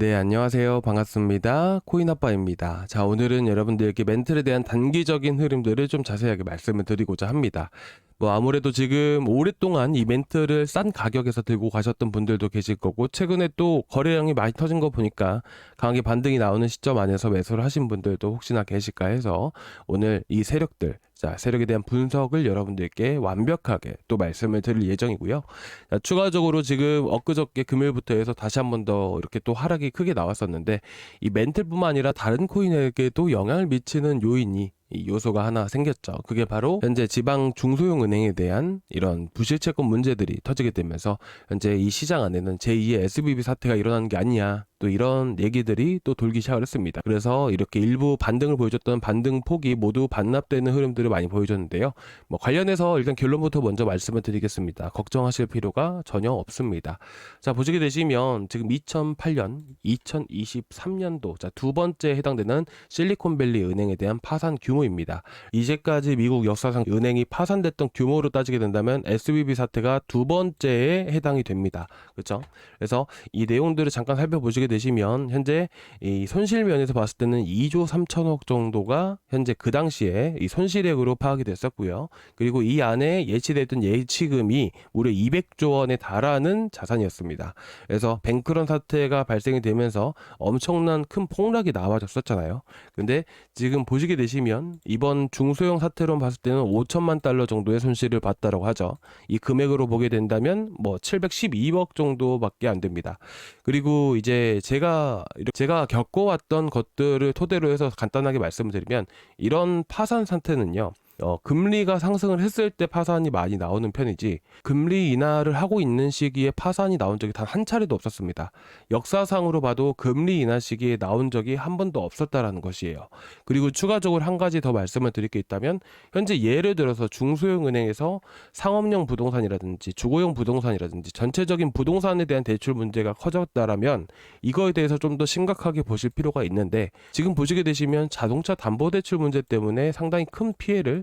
네, 안녕하세요. 반갑습니다. 코인아빠입니다. 자, 오늘은 여러분들에게 멘틀에 대한 단기적인 흐름들을 좀 자세하게 말씀을 드리고자 합니다. 뭐 아무래도 지금 오랫동안 이 멘트를 싼 가격에서 들고 가셨던 분들도 계실 거고 최근에 또 거래량이 많이 터진 거 보니까 강하게 반등이 나오는 시점 안에서 매수를 하신 분들도 혹시나 계실까 해서 오늘 이 세력들 자 세력에 대한 분석을 여러분들께 완벽하게 또 말씀을 드릴 예정이고요. 자, 추가적으로 지금 엊그저께 금요일부터 해서 다시 한 번 더 이렇게 또 하락이 크게 나왔었는데 이 멘틀뿐만 아니라 다른 코인에게도 영향을 미치는 요인이 이 요소가 하나 생겼죠. 그게 바로 현재 지방 중소형 은행에 대한 이런 부실 채권 문제들이 터지게 되면서 현재 이 시장 안에는 제2의 SBB 사태가 일어나는 게 아니냐 또 이런 얘기들이 또 돌기 시작을 했습니다. 그래서 이렇게 일부 반등을 보여줬던 반등 폭이 모두 반납되는 흐름들을 많이 보여줬는데요. 뭐 관련해서 일단 결론부터 먼저 말씀을 드리겠습니다. 걱정하실 필요가 전혀 없습니다. 자 보시게 되시면 지금 2008년, 2023년도 자 두 번째 해당되는 실리콘밸리 은행에 대한 파산 규모 입니다. 이제까지 미국 역사상 은행이 파산됐던 규모로 따지게 된다면 SBB 사태가 두 번째에 해당이 됩니다. 그렇죠? 그래서 이 내용들을 잠깐 살펴보시게 되시면 현재 이 손실 면에서 봤을 때는 2조 3천억 정도가 현재 그 당시에 이 손실액으로 파악이 됐었고요. 그리고 이 안에 예치됐던 예치금이 무려 200조 원에 달하는 자산이었습니다. 그래서 뱅크런 사태가 발생이 되면서 엄청난 큰 폭락이 나와졌었잖아요. 근데 지금 보시게 되시면 이번 중소형 사태로 봤을 때는 5천만 달러 정도의 손실을 봤다라고 하죠. 이 금액으로 보게 된다면 뭐 712억 정도밖에 안 됩니다. 그리고 이제 제가 제가 겪어왔던 것들을 토대로 해서 간단하게 말씀을 드리면 이런 파산 상태는요. 어, 금리가 상승을 했을 때 파산이 많이 나오는 편이지 금리 인하를 하고 있는 시기에 파산이 나온 적이 단 한 차례도 없었습니다. 역사상으로 봐도 금리 인하 시기에 나온 적이 한 번도 없었다라는 것이에요. 그리고 추가적으로 한 가지 더 말씀을 드릴 게 있다면 현재 예를 들어서 중소형 은행에서 상업용 부동산이라든지 주거용 부동산이라든지 전체적인 부동산에 대한 대출 문제가 커졌다라면 이거에 대해서 좀 더 심각하게 보실 필요가 있는데 지금 보시게 되시면 자동차 담보 대출 문제 때문에 상당히 큰 피해를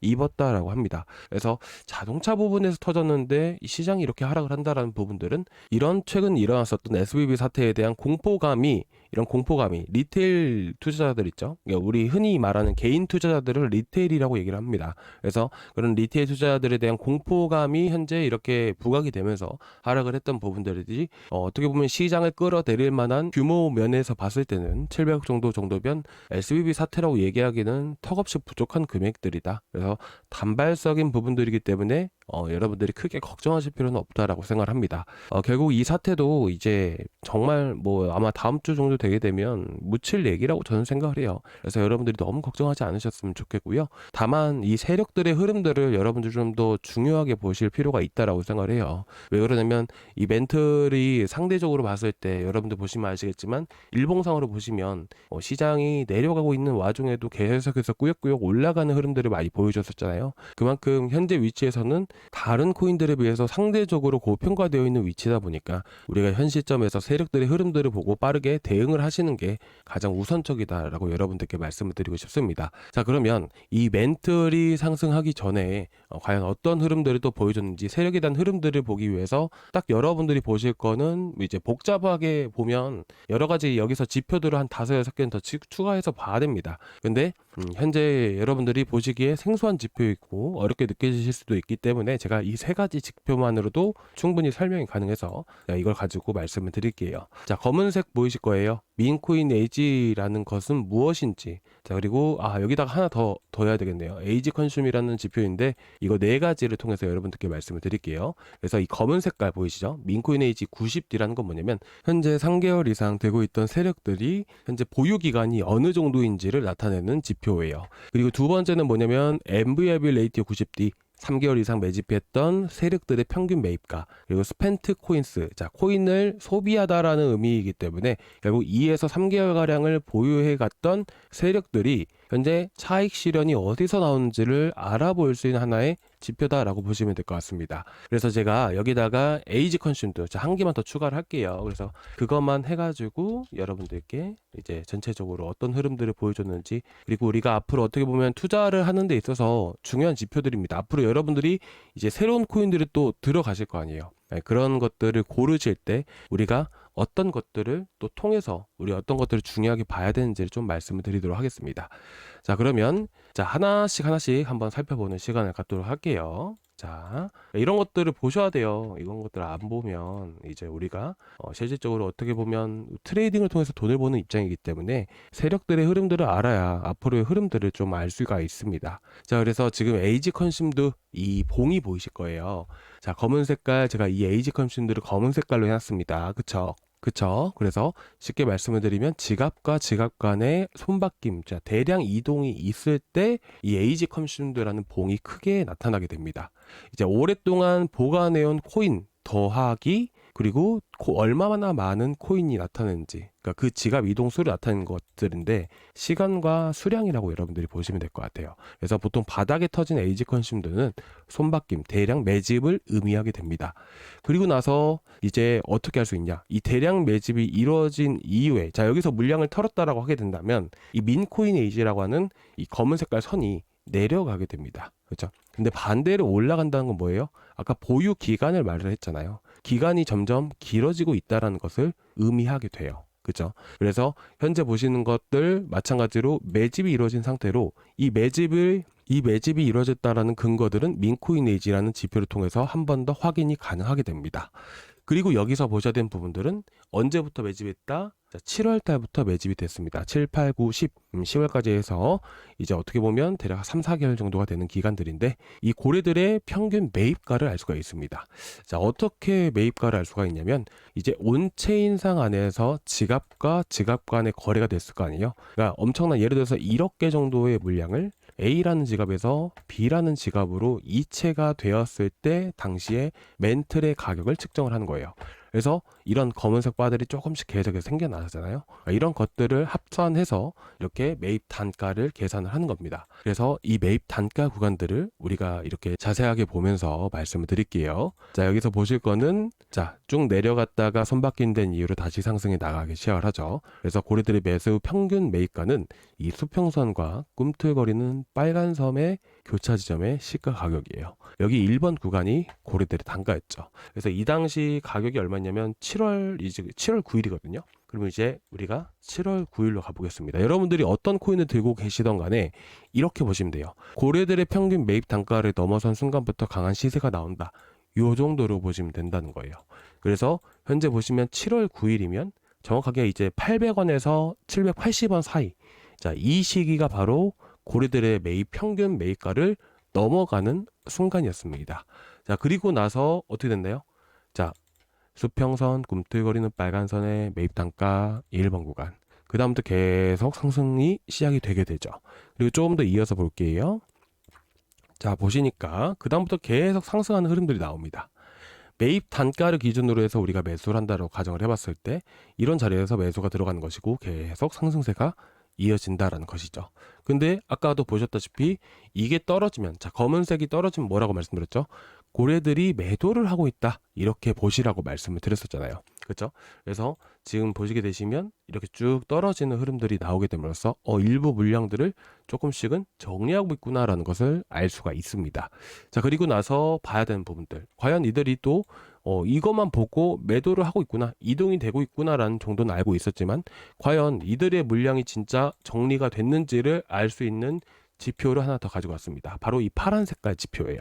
입었다라고 합니다. 그래서 자동차 부분에서 터졌는데 이 시장이 이렇게 하락을 한다라는 부분들은 이런 최근 일어났었던 SBB 사태에 대한 공포감이 이런 공포감이 리테일 투자자들 있죠. 그러니까 우리 흔히 말하는 개인 투자자들을 리테일이라고 얘기를 합니다. 그래서 그런 리테일 투자자들에 대한 공포감이 현재 이렇게 부각이 되면서 하락을 했던 부분들이 어, 떻게 보면 시장을 끌어내릴 만한 규모 면에서 봤을 때는 700억 정도 정도면 SBB 사태라고 얘기하기는 턱없이 부족한 금액들이다. 그래서 단발적인 부분들이기 때문에 어, 여러분들이 크게 걱정하실 필요는 없다라고 생각을 합니다. 어, 결국 이 사태도 이제 정말 뭐 아마 다음 주 정도 되게 되면 묻힐 얘기라고 저는 생각을 해요. 그래서 여러분들이 너무 걱정하지 않으셨으면 좋겠고요. 다만 이 세력들의 흐름들을 여러분들 좀 더 중요하게 보실 필요가 있다라고 생각을 해요. 왜 그러냐면 이 멘틀이 상대적으로 봤을 때 여러분들 보시면 아시겠지만 일봉상으로 보시면 어, 시장이 내려가고 있는 와중에도 계속해서 꾸역꾸역 올라가는 흐름들을 많이 보여 줬었잖아요. 그만큼 현재 위치에서는 다른 코인들에 비해서 상대적으로 고평가되어 있는 위치다 보니까 우리가 현 시점에서 세력들의 흐름들을 보고 빠르게 대응을 하시는 게 가장 우선적이다라고 여러분들께 말씀을 드리고 싶습니다. 자 그러면 이 멘틀이 상승하기 전에 어, 과연 어떤 흐름들을 또 보여줬는지 세력에 대한 흐름들을 보기 위해서 딱 여러분들이 보실 거는 이제 복잡하게 보면 여러 가지 여기서 지표들을 한 다섯 여섯 개는 더 치- 추가해서 봐야 됩니다. 근데 음, 현재 여러분들이 보시기에 생소한 지표이고 어렵게 느껴지실 수도 있기 때문에 제가 이 세 가지 지표만으로도 충분히 설명이 가능해서 자, 이걸 가지고 말씀을 드릴게요. 자, 검은색 보이실 거예요. 민코인 에이지라는 것은 무엇인지. 자, 그리고 아, 여기다가 하나 더 더해야 되겠네요. 에이지 컨슘이라는 지표인데 이거 네 가지를 통해서 여러분들께 말씀을 드릴게요. 그래서 이 검은 색깔 보이시죠? 민코인 에이지 90D라는 건 뭐냐면 현재 3개월 이상 되고 있던 세력들이 현재 보유 기간이 어느 정도인지를 나타내는 지표예요. 그리고 두 번째는 뭐냐면 MVIB 레이티오 90D 3개월 이상 매집했던 세력들의 평균 매입가 그리고 스펜트 코인스 자 코인을 소비하다라는 의미이기 때문에 결국 2에서 3개월 가량을 보유해 갔던 세력들이 현재 차익 실현이 어디서 나오는지를 알아볼 수 있는 하나의 지표다라고 보시면 될 것 같습니다. 그래서 제가 여기다가 에이지 컨슘도 자, 한 개만 더 추가를 할게요. 그래서 그것만 해가지고 여러분들께 이제 전체적으로 어떤 흐름들을 보여줬는지 그리고 우리가 앞으로 어떻게 보면 투자를 하는 데 있어서 중요한 지표들입니다. 앞으로 여러분들이 이제 새로운 코인들이 또 들어가실 거 아니에요. 네, 그런 것들을 고르실 때 우리가 어떤 것들을 또 통해서 우리 어떤 것들을 중요하게 봐야 되는지를 좀 말씀을 드리도록 하겠습니다. 자, 그러면 자, 하나씩 하나씩 한번 살펴보는 시간을 갖도록 할게요. 자, 이런 것들을 보셔야 돼요. 이런 것들을 안 보면 이제 우리가 어, 실질적으로 어떻게 보면 트레이딩을 통해서 돈을 버는 입장이기 때문에 세력들의 흐름들을 알아야 앞으로의 흐름들을 좀 알 수가 있습니다. 자, 그래서 지금 에이지 컨슘도 이 봉이 보이실 거예요. 자, 검은 색깔 제가 이 에이지 컨슘들을 검은 색깔로 해놨습니다. 그쵸? 그쵸? 그래서 쉽게 말씀을 드리면 지갑과 지갑 간의 손바뀜, 자, 대량 이동이 있을 때 이 에이지 컨슘드라는 봉이 크게 나타나게 됩니다. 이제 오랫동안 보관해온 코인 더하기 그리고 코- 얼마나 많은 코인이 나타나는지 그러니까 그 지갑 이동 수를 나타내는 것들인데 시간과 수량이라고 여러분들이 보시면 될 것 같아요. 그래서 보통 바닥에 터진 에이지 컨슘들은 손바뀜, 대량 매집을 의미하게 됩니다. 그리고 나서 이제 어떻게 할 수 있냐? 이 대량 매집이 이루어진 이후에 자 여기서 물량을 털었다라고 하게 된다면 이 민코인 에이지라고 하는 이 검은 색깔 선이 내려가게 됩니다. 그렇죠? 근데 반대로 올라간다는 건 뭐예요? 아까 보유 기간을 말을 했잖아요. 기간이 점점 길어지고 있다라는 것을 의미하게 돼요. 그죠? 그래서 현재 보시는 것들 마찬가지로 매집이 이루어진 상태로 이 매집을 이 매집이 이루어졌다라는 근거들은 민코인에이지라는 지표를 통해서 한 번 더 확인이 가능하게 됩니다. 그리고 여기서 보셔야 되는 부분들은 언제부터 매집했다? 7월 달부터 매집이 됐습니다. 7, 8, 9, 10, 음, 10월까지 해서 이제 어떻게 보면 대략 3, 4개월 정도가 되는 기간들인데 이 고래들의 평균 매입가를 알 수가 있습니다. 자, 어떻게 매입가를 알 수가 있냐면 이제 온체인상 안에서 지갑과 지갑 간의 거래가 됐을 거 아니에요. 그러니까 엄청난 예를 들어서 1억 개 정도의 물량을 A라는 지갑에서 B라는 지갑으로 이체가 되었을 때 당시에 멘틀의 가격을 측정을 하는 거예요. 그래서 이런 검은색 바들이 조금씩 계속해서 생겨나잖아요. 이런 것들을 합산해서 이렇게 매입 단가를 계산을 하는 겁니다. 그래서 이 매입 단가 구간들을 우리가 이렇게 자세하게 보면서 말씀을 드릴게요. 자, 여기서 보실 거는 자, 쭉 내려갔다가 손바뀐 이후로 다시 상승해 나가기 시작을 하죠. 그래서 고래들의 매수 평균 매입가는 이 수평선과 꿈틀거리는 빨간 섬의 교차 지점의 시가 가격이에요. 여기 1번 구간이 고래들의 단가였죠. 그래서 이 당시 가격이 얼마냐면 7월 이제 7월 9일이거든요. 그러면 이제 우리가 7월 9일로 가보겠습니다. 여러분들이 어떤 코인을 들고 계시던 간에 이렇게 보시면 돼요. 고래들의 평균 매입 단가를 넘어선 순간부터 강한 시세가 나온다. 요 정도로 보시면 된다는 거예요. 그래서 현재 보시면 7월 9일이면 정확하게 이제 800원에서 780원 사이. 자, 이 시기가 바로 고래들의 매입 평균 매입가를 넘어가는 순간이었습니다. 자, 그리고 나서 어떻게 됐나요? 자, 수평선, 꿈틀거리는 빨간 선의 매입 단가 1번 구간. 그 다음부터 계속 상승이 시작이 되게 되죠. 그리고 조금 더 이어서 볼게요. 자, 보시니까 그 다음부터 계속 상승하는 흐름들이 나옵니다. 매입 단가를 기준으로 해서 우리가 매수를 한다고 가정을 해봤을 때 이런 자리에서 매수가 들어가는 것이고 계속 상승세가 이어진다라는 것이죠. 근데 아까도 보셨다시피 이게 떨어지면 자 검은색이 떨어지면 뭐라고 말씀드렸죠? 고래들이 매도를 하고 있다 이렇게 보시라고 말씀을 드렸었잖아요. 그렇죠? 그래서 지금 보시게 되시면 이렇게 쭉 떨어지는 흐름들이 나오게 됨으로써 어 일부 물량들을 조금씩은 정리하고 있구나라는 것을 알 수가 있습니다. 자 그리고 나서 봐야 되는 부분들 과연 이들이 또 어, 이것만 보고 매도를 하고 있구나, 이동이 되고 있구나라는 정도는 알고 있었지만, 과연 이들의 물량이 진짜 정리가 됐는지를 알 수 있는 지표를 하나 더 가지고 왔습니다. 바로 이 파란 색깔 지표예요.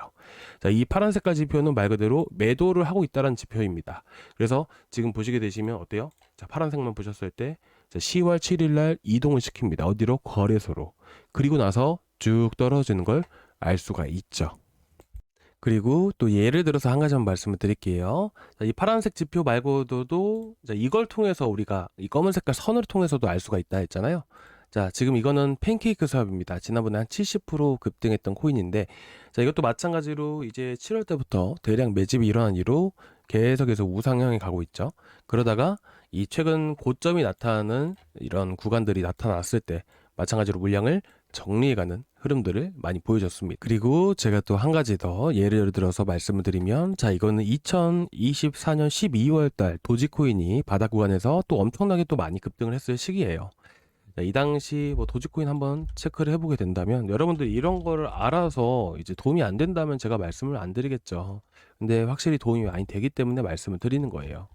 자, 이 파란 색깔 지표는 말 그대로 매도를 하고 있다는 지표입니다. 그래서 지금 보시게 되시면 어때요? 자, 파란색만 보셨을 때, 자, 10월 7일 날 이동을 시킵니다. 어디로? 거래소로. 그리고 나서 쭉 떨어지는 걸 알 수가 있죠. 그리고 또 예를 들어서 한 가지만 말씀을 드릴게요. 자, 이 파란색 지표 말고도 자, 이걸 통해서 우리가 이 검은 색깔 선을 통해서도 알 수가 있다 했잖아요. 자, 지금 이거는 팬케이크 사업입니다. 지난번에 한 70% 급등했던 코인인데, 자, 이것도 마찬가지로 이제 7월 때부터 대량 매집이 일어난 이후로 계속해서 우상향에 가고 있죠. 그러다가 이 최근 고점이 나타나는 이런 구간들이 나타났을 때, 마찬가지로 물량을 정리해가는 흐름들을 많이 보여줬습니다. 그리고 제가 또 한 가지 더 예를 들어서 말씀을 드리면 자 이거는 2024년 12월 달 도지코인이 바닥 구간에서 또 엄청나게 또 많이 급등을 했을 시기예요. 자, 이 당시 뭐 도지코인 한번 체크를 해보게 된다면 여러분들 이런 거를 알아서 이제 도움이 안 된다면 제가 말씀을 안 드리겠죠. 근데 확실히 도움이 많이 되기 때문에 말씀을 드리는 거예요.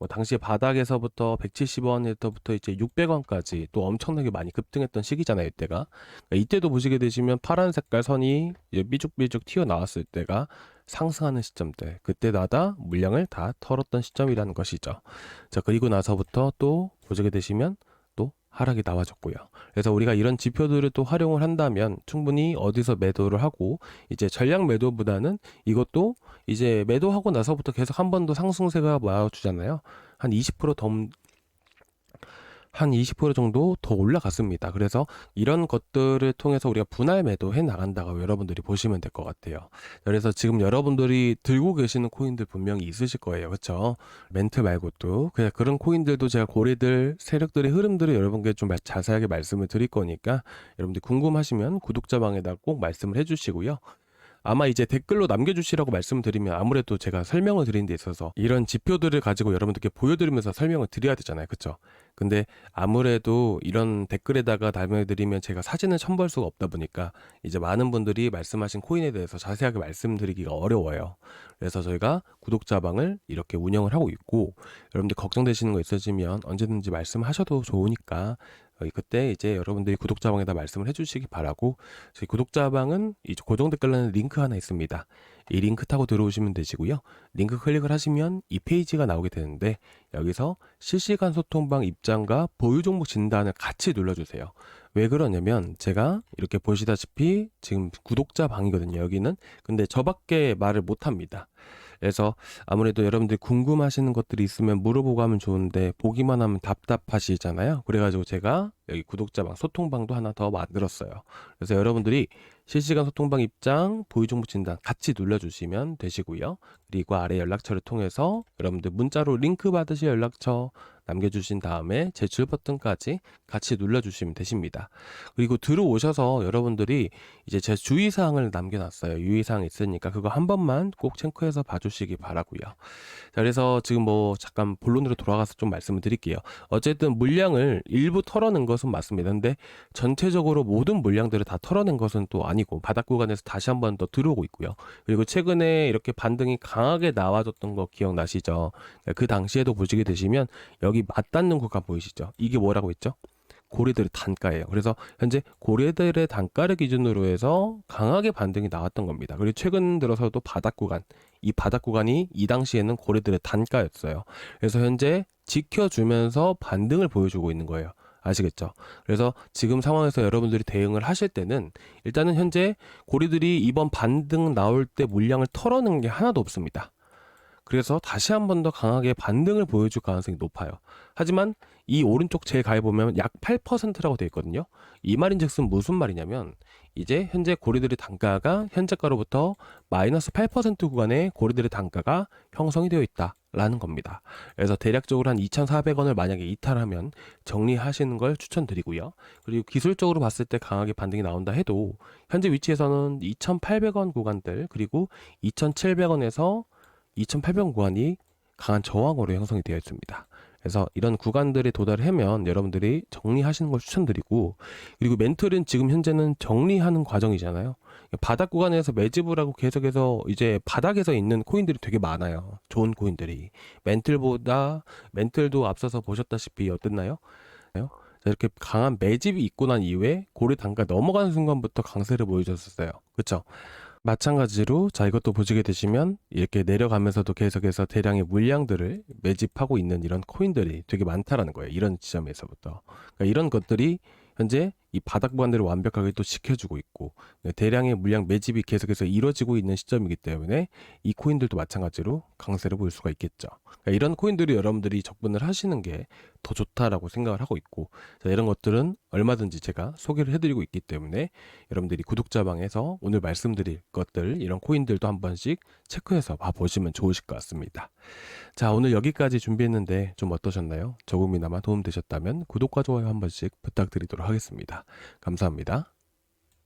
뭐 당시에 바닥에서부터 170원에서부터 이제 600원까지 또 엄청나게 많이 급등했던 시기잖아요, 이때가. 그러니까 이때도 보시게 되시면 파란 색깔 선이 이제 삐죽삐죽 튀어나왔을 때가 상승하는 시점대. 그때마다 물량을 다 털었던 시점이라는 것이죠. 자, 그리고 나서부터 또 보시게 되시면 또 하락이 나와줬고요. 그래서 우리가 이런 지표들을 또 활용을 한다면 충분히 어디서 매도를 하고 이제 전량 매도보다는 이것도 이제 매도하고 나서부터 계속 한 번 더 상승세가 와주잖아요. 한 20%더 한 20% 정도 더 올라갔습니다. 그래서 이런 것들을 통해서 우리가 분할 매도해 나간다고 여러분들이 보시면 될 것 같아요. 그래서 지금 여러분들이 들고 계시는 코인들 분명히 있으실 거예요. 그렇죠? 멘트 말고도 그냥 그런 코인들도 제가 고래들 세력들의 흐름들을 여러분께 좀 자세하게 말씀을 드릴 거니까 여러분들 궁금하시면 구독자 방에다 꼭 말씀을 해주시고요. 아마 이제 댓글로 남겨주시라고 말씀을 드리면 아무래도 제가 설명을 드리는 데 있어서 이런 지표들을 가지고 여러분들께 보여드리면서 설명을 드려야 되잖아요. 그쵸? 근데 아무래도 이런 댓글에다가 남겨드리면 제가 사진을 첨부할 수가 없다 보니까 이제 많은 분들이 말씀하신 코인에 대해서 자세하게 말씀드리기가 어려워요. 그래서 저희가 구독자방을 이렇게 운영을 하고 있고 여러분들 걱정되시는 거 있으시면 언제든지 말씀하셔도 좋으니까 어, 그때 이제 여러분들이 구독자방에다 말씀을 해주시기 바라고 저희 구독자방은 이 고정 댓글란에 링크 하나 있습니다. 이 링크 타고 들어오시면 되시고요. 링크 클릭을 하시면 이 페이지가 나오게 되는데 여기서 실시간 소통방 입장과 보유 종목 진단을 같이 눌러주세요. 왜 그러냐면 제가 이렇게 보시다시피 지금 구독자 방이거든요. 여기는 근데 저밖에 말을 못합니다. 그래서 아무래도 여러분들이 궁금하시는 것들이 있으면 물어보고 하면 좋은데 보기만 하면 답답하시잖아요. 그래가지고 제가 여기 구독자방 소통방도 하나 더 만들었어요. 그래서 여러분들이 실시간 소통방 입장 보유 정보 진단 같이 눌러주시면 되시고요. 그리고 아래 연락처를 통해서 여러분들 문자로 링크 받으실 연락처 남겨주신 다음에 제출 버튼까지 같이 눌러주시면 되십니다. 그리고 들어오셔서 여러분들이 이제 제 주의사항을 남겨놨어요. 유의사항 있으니까 그거 한 번만 꼭 체크해서 봐주시기 바라고요. 자, 그래서 지금 뭐 잠깐 본론으로 돌아가서 좀 말씀을 드릴게요. 어쨌든 물량을 일부 털어낸 것은 맞습니다. 근데 전체적으로 모든 물량들을 다 털어낸 것은 또 아니고 바닥 구간에서 다시 한 번 더 들어오고 있고요. 그리고 최근에 이렇게 반등이 강하게 나와줬던 거 기억나시죠? 그 당시에도 보시게 되시면 여기 맞닿는 구간 보이시죠? 이게 뭐라고 했죠? 고래들의 단가예요. 그래서 현재 고래들의 단가를 기준으로 해서 강하게 반등이 나왔던 겁니다. 그리고 최근 들어서도 바닥 구간, 이 바닥 구간이 이 당시에는 고래들의 단가였어요. 그래서 현재 지켜주면서 반등을 보여주고 있는 거예요. 아시겠죠? 그래서 지금 상황에서 여러분들이 대응을 하실 때는 일단은 현재 고리들이 이번 반등 나올 때 물량을 털어낸 게 하나도 없습니다. 그래서 다시 한 번 더 강하게 반등을 보여줄 가능성이 높아요. 하지만 이 오른쪽 제일 가에 보면 약 8%라고 되어 있거든요. 이 말인즉슨 무슨 말이냐면 이제 현재 고리들의 단가가 현재가로부터 마이너스 8% 구간의 고리들의 단가가 형성이 되어 있다 라는 겁니다. 그래서 대략적으로 한 2,400원을 만약에 이탈하면 정리하시는 걸 추천드리고요. 그리고 기술적으로 봤을 때 강하게 반등이 나온다 해도 현재 위치에서는 2,800원 구간들 그리고 2,700원에서 2,800원 구간이 강한 저항으로 형성이 되어 있습니다. 그래서 이런 구간들에 도달을 하면 여러분들이 정리하시는 걸 추천드리고 그리고 멘틀은 지금 현재는 정리하는 과정이잖아요. 바닥 구간에서 매집을 하고 계속해서 이제 바닥에서 있는 코인들이 되게 많아요. 좋은 코인들이 멘틀보다 멘틀도 앞서서 보셨다시피 어땠나요? 이렇게 강한 매집이 있고 난 이후에 고래 단가 넘어가는 순간부터 강세를 보여줬었어요. 그렇죠? 마찬가지로 자 이것도 보시게 되시면 이렇게 내려가면서도 계속해서 대량의 물량들을 매집하고 있는 이런 코인들이 되게 많다라는 거예요. 이런 지점에서부터 그러니까 이런 것들이 현재 이 바닥 구간들을 완벽하게 또 지켜주고 있고 대량의 물량 매집이 계속해서 이루어지고 있는 시점이기 때문에 이 코인들도 마찬가지로 강세를 보일 수가 있겠죠. 그러니까 이런 코인들이 여러분들이 접근을 하시는 게 더 좋다라고 생각을 하고 있고 자, 이런 것들은 얼마든지 제가 소개를 해드리고 있기 때문에 여러분들이 구독자방에서 오늘 말씀드릴 것들 이런 코인들도 한 번씩 체크해서 봐보시면 좋으실 것 같습니다. 자 오늘 여기까지 준비했는데 좀 어떠셨나요? 조금이나마 도움되셨다면 구독과 좋아요 한 번씩 부탁드리도록 하겠습니다. 감사합니다.